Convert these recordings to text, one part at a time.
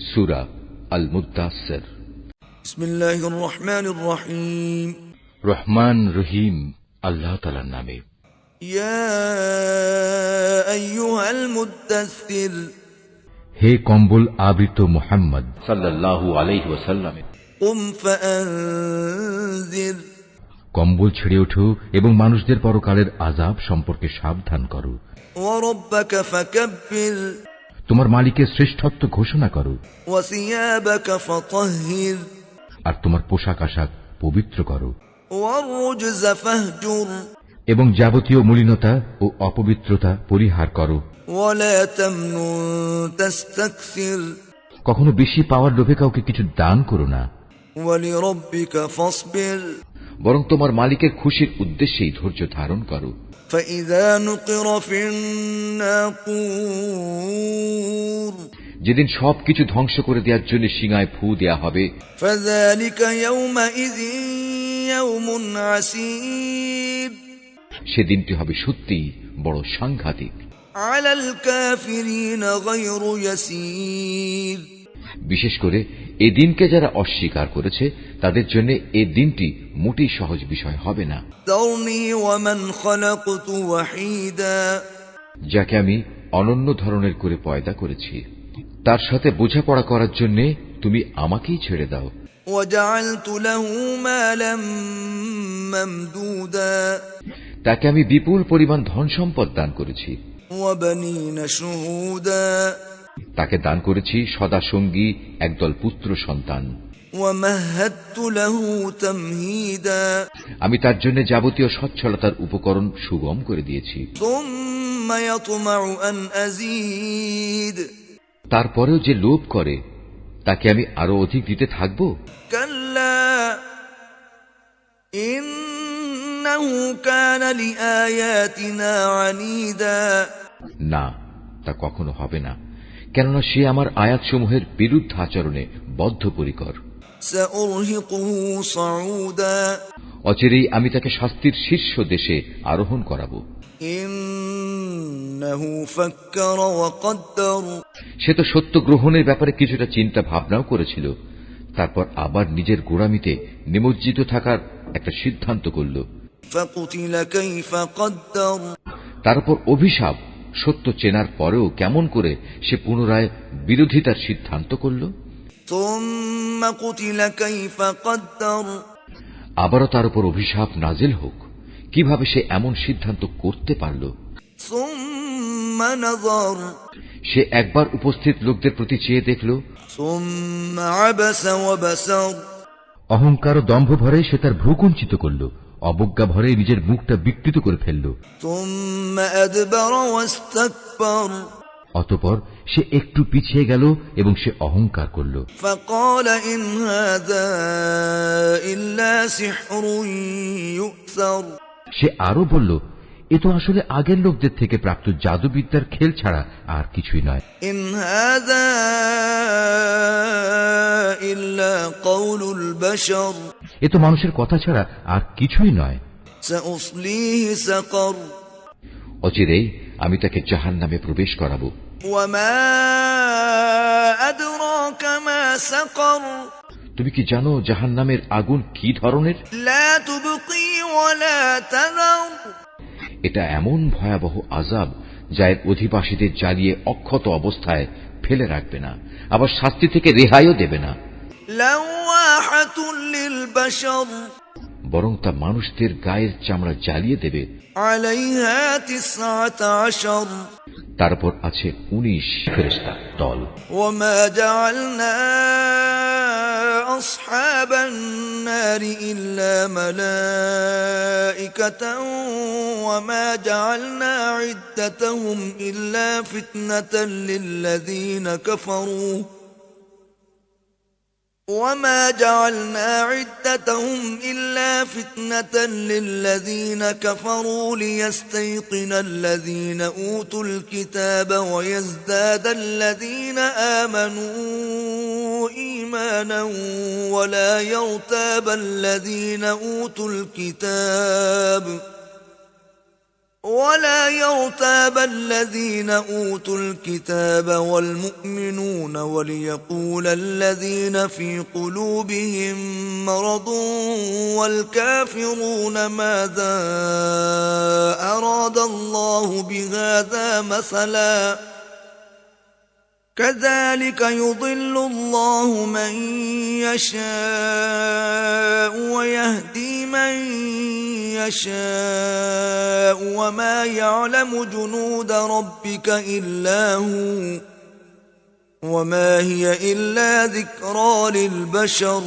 সুরা আল মুদাসের রহমান রহিম। আল্লাহ তালার নামে। হে কম্বল আবৃত মোহাম্মদ। সাল্লাহ আলহিম কম্বল ছেড়ে ওঠো এবং মানুষদের পরকালের আজাব সম্পর্কে সাবধান করো। তোমার মালিকের শ্রেষ্ঠত্ব ঘোষণা করো। আর তোমার পোশাক আশাক পবিত্র করো। এবং যাবতীয় মলিনতা ও অপবিত্রতা পরিহার করো। কখনো বেশি পাওয়ার লোভে কাউকে কিছু দান করো না। বরং তোমার মালিকের খুশির উদ্দেশ্যেই ধৈর্য ধারণ করো। যেদিন সবকিছু ধ্বংস করে দেওয়ার জন্য সিঙায় ফু দেয়া হবে। সেদিনটি হবে সত্যি বড় সাংঘাতিক। বিশেষ করে এ দিনকে যারা অস্বীকার করেছে তাদের জন্য এ দিনটি মোটেই সহজ বিষয় হবে না। যাকে আমি অনন্য ধরনের করে পয়দা করেছি তার সাথে বোঝাপড়া করার জন্য তুমি আমাকেই ছেড়ে দাও। তাকে আমি বিপুল পরিমাণ ধন সম্পদ দান করেছি। তাকে দান করেছি সদা সঙ্গী একদল পুত্র সন্তান। আমি তার জন্য যাবতীয় সচ্ছলতার উপকরণ সুগম করে দিয়েছি। তারপরেও যে লোভ করে তাকে আমি আরও অধিক দিতে থাকব? না তা কখনো হবে না। কেননা সে আমার আয়াতসমূহের বিরুদ্ধ আচরণে বদ্ধপরিকর। অচিরেই আমি তাকে শাস্তির শীর্ষ দেশে আরোহণ করাব। সে তো সত্য গ্রহণের ব্যাপারে কিছুটা চিন্তা ভাবনাও করেছিল। তারপর আবার নিজের গোড়ামিতে নিমজ্জিত থাকার একটা সিদ্ধান্ত করল। তারপর অভিশাপ সত্য চেনার পরেও কেমন করে সে পুনরায় বিরোধিতার সিদ্ধান্ত করল? আবারও তার উপর অভিশাপ নাজেল হোক। কীভাবে সে এমন সিদ্ধান্ত করতে পারল? সে একবার উপস্থিত লোকদের প্রতি চেয়ে দেখল। অহংকার দম্ভ ভরে সে তার ভূকুঞ্চিত করল। অবজ্ঞা ভরে নিজের মুখটা বিকৃত করে ফেলল। অতপর সে একটু পিছিয়ে গেল এবং সে অহংকার করল। সে আরও বলল এ তো আসলে আগের লোকদের থেকে প্রাপ্ত জাদুবিদ্যার খেল ছাড়া আর কিছুই নয়। ইল্লা কৌলুল এ তো মানুষের কথা ছাড়া আর কিছুই নয়। অচিরে আমি তাকে জাহান নামে প্রবেশ করাবো। তুমি কি জানো জাহান নামের আগুন কি ধরনের? এটা এমন ভয়াবহ আজাব যা এর অধিবাসীদের জ্বালিয়ে অক্ষত অবস্থায় ফেলে রাখবে না আবার শাস্তি থেকে রেহাইও দেবে না। বরং তা মানুষদের গায়ের চামড়া জ্বালিয়ে দেবে عليها تسعة عشر তারপর আছে উনিশ ফেরেস্তা দল وما جعلنا أصحاب النار إلا ملائكة وما جعلنا عدتهم إلا فتنة للذين كفروا وما جعلنا عدتهم إلا فتنة للذين كفروا ليستيقن الذين أوتوا الكتاب ويزداد الذين آمنوا إيمانا ولا يرتاب الذين أوتوا الكتاب ولا يرتاب الذين أوتوا الكتاب والمؤمنون وليقول الذين في قلوبهم مرض والكافرون ماذا أراد الله بهذا مثلا كذلك يضل الله من يشاء ويهدي من يشاء وما يعلم جنود ربك إلا هو وما هي إلا ذكرى للبشر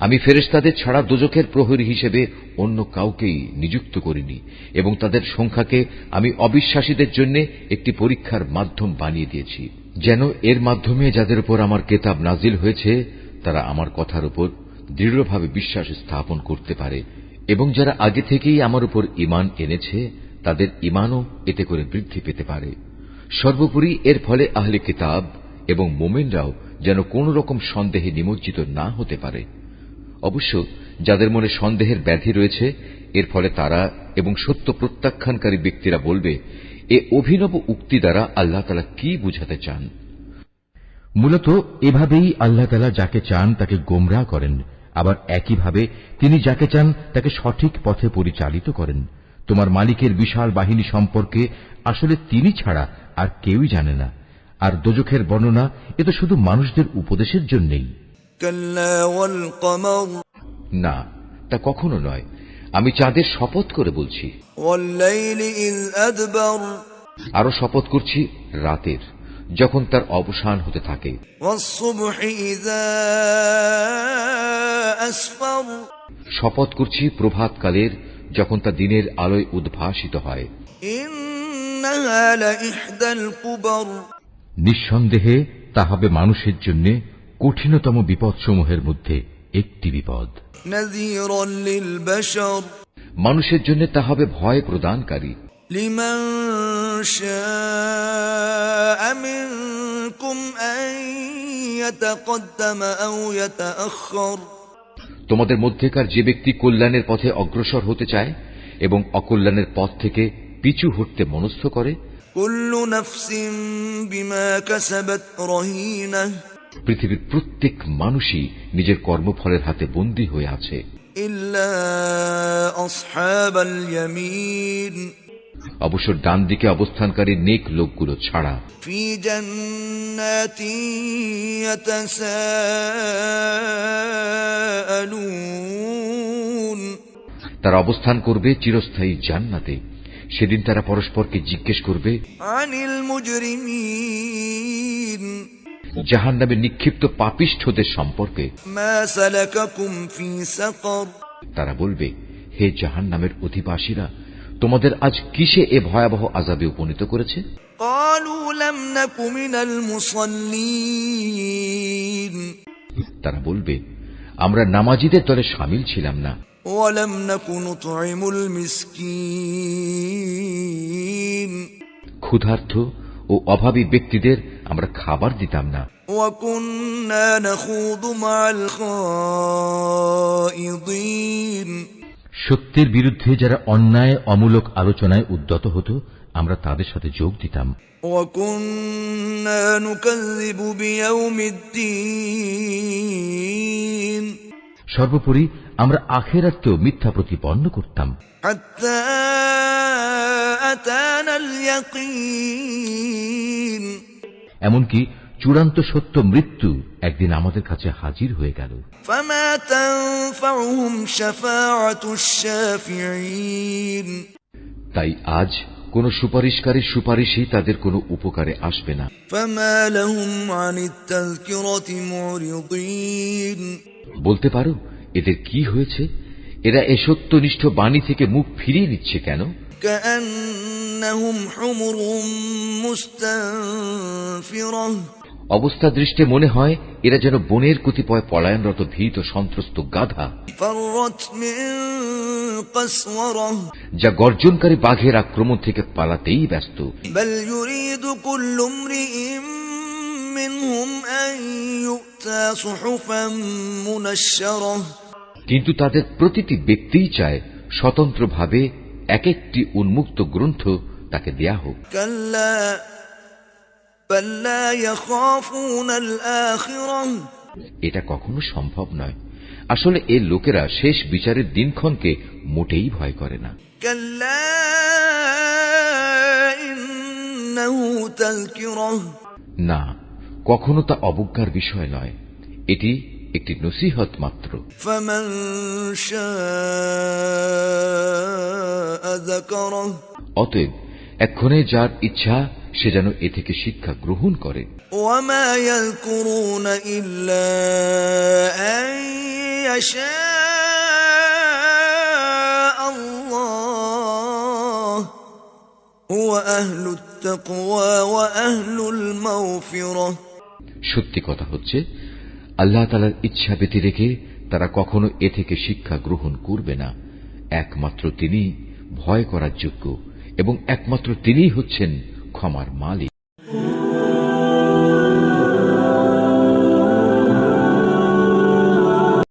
আমি ফেরেশতাদের ছাড়া দোজখের প্রহরী হিসেবে অন্য কাউকেই নিযুক্ত করিনি এবং তাদের সংখ্যাকে আমি অবিশ্বাসীদের জন্য একটি পরীক্ষার মাধ্যম বানিয়ে দিয়েছি যেন এর মাধ্যমে যাদের উপর আমার কেতাব নাজিল হয়েছে, তারা আমার কথার উপর দৃঢ়ভাবে বিশ্বাস স্থাপন করতে পারে, এবং যারা আগে থেকেই আমার উপর ইমান এনেছে, তাদের ইমানও এতে করে বৃদ্ধি পেতে পারে। সর্বোপরি এর ফলে আহলে কিতাব এবং মোমেনরাও যেন কোন রকম সন্দেহে নিমজ্জিত না হতে পারে। অবশ্য যাদের মনে সন্দেহের ব্যাধি রয়েছে, এর ফলে তারা এবং সত্য প্রত্যাখ্যানকারী ব্যক্তিরা বলবে এ অভিনব উক্তি দ্বারা আল্লাহ তালা কি বুঝাতে চান? মূলত এভাবেই আল্লাহ তালা যাকে চান তাকে গোমরা করেন। আবার একইভাবে তিনি যাকে চান তাকে সঠিক পথে পরিচালিত করেন। তোমার মালিকের বিশাল বাহিনী সম্পর্কে আসলে তিনি ছাড়া আর কেউই জানে না। আর দোজখের বর্ণনা এ তো শুধু মানুষদের উপদেশের জন্যই। না তা কখনো নয়। আমি চাঁদের শপথ করে বলছি। আরও শপথ করছি রাতের যখন তার অবসান হতে থাকে। শপথ করছি প্রভাতকালের যখন তা দিনের আলোয় উদ্ভাসিত হয়। নিঃসন্দেহে তা হবে মানুষের জন্য কঠিনতম বিপদসমূহের মধ্যে। একটি বিপদ نذيرا للبشر মানুষের জন্য তা হবে ভয় প্রদানকারী لمن شاء منكم أن يتقدم أو يتأخر তোমাদের মধ্যেকার যে ব্যক্তি কল্যাণের পথে অগ্রসর হতে চায় এবং অকল্যাণের পথ থেকে পিছু হটতে মনস্থ করে كل نفس بما كسبت رهينة পৃথিবীর প্রত্যেক মানুষই নিজের কর্মফলের হাতে বন্দী হয়ে আছে। অবশ্য ডান দিকে অবস্থানকারী নেক লোকগুলো ছাড়া। তারা অবস্থান করবে চিরস্থায়ী জান্নাতে। সেদিন তারা পরস্পরকে জিজ্ঞেস করবে আনিল মুজরিমিন। জাহান নামে নিক্ষিপ্ত পাপিষ্ঠদের সম্পর্কে তারা বলবে হে জাহান নামের অধিবাসীরা তোমাদের আজ কিসে এ ভয়াবহ আজাবে উপনীত করেছে? তারা বলবে আমরা নামাজিদের দলে সামিল ছিলাম না। ক্ষুধার্থ ও অভাবী ব্যক্তিদের আমরা খাবার দিতাম না। সত্যের বিরুদ্ধে যারা অন্যায় অমূলক আলোচনায় উদ্যত হতো আমরা তাদের সাথে যোগ দিতাম। সর্বোপরি আমরা আখেরাতকেও মিথ্যা প্রতিপন্ন করতাম। আতানা এমনকি চূড়ান্ত সত্য মৃত্যু একদিন আমাদের কাছে হাজির হয়ে গেল। তাই আজ কোন সুপারিশকারীর সুপারিশই তাদের কোনো উপকারে আসবে না। বলতে পারো এদের কি হয়েছে? এরা এ সত্যনিষ্ঠ বাণী থেকে মুখ ফিরিয়ে নিচ্ছে কেন? كأنهم حمر مستنفرة অবস্থা দৃষ্টে মনে হয় এরা যেন বনের কতিপয় পলায়নরত ভীত সন্ত্রস্ত গাধা فرت من قسورة যা গর্জনকারী বাঘের আক্রমণ থেকে পালাতেই ব্যস্ত بل يريد كل امرئ منهم أن يؤتى صحفا منشرة কিন্তু তাদের প্রতিটি ব্যক্তিই চায় স্বতন্ত্রভাবে এক একটি উন্মুক্ত গ্রন্থ তাকে দেয়া হোক। এটা কখনো সম্ভব নয়। আসলে এ লোকেরা শেষ বিচারের দিনক্ষণকে মোটেই ভয় করে না। না কখনো তা অবজ্ঞার বিষয় নয়। এটি একটি নসিহত মাত্র। ফমন অতএব এক্ষণে যার ইচ্ছা সে যেন এ থেকে শিক্ষা গ্রহণ করে وما يذكرون إلا أن يشاء الله هو أهل التقوى وأهل المغفرة সত্যি কথা হচ্ছে আল্লাহ তালার ইচ্ছা ব্যতি রেখে তারা কখনো এ থেকে শিক্ষা গ্রহণ করবে না একমাত্র তিনি ভয় করার যোগ্য এবং একমাত্র তিনিই হচ্ছেন ক্ষমার মালিক।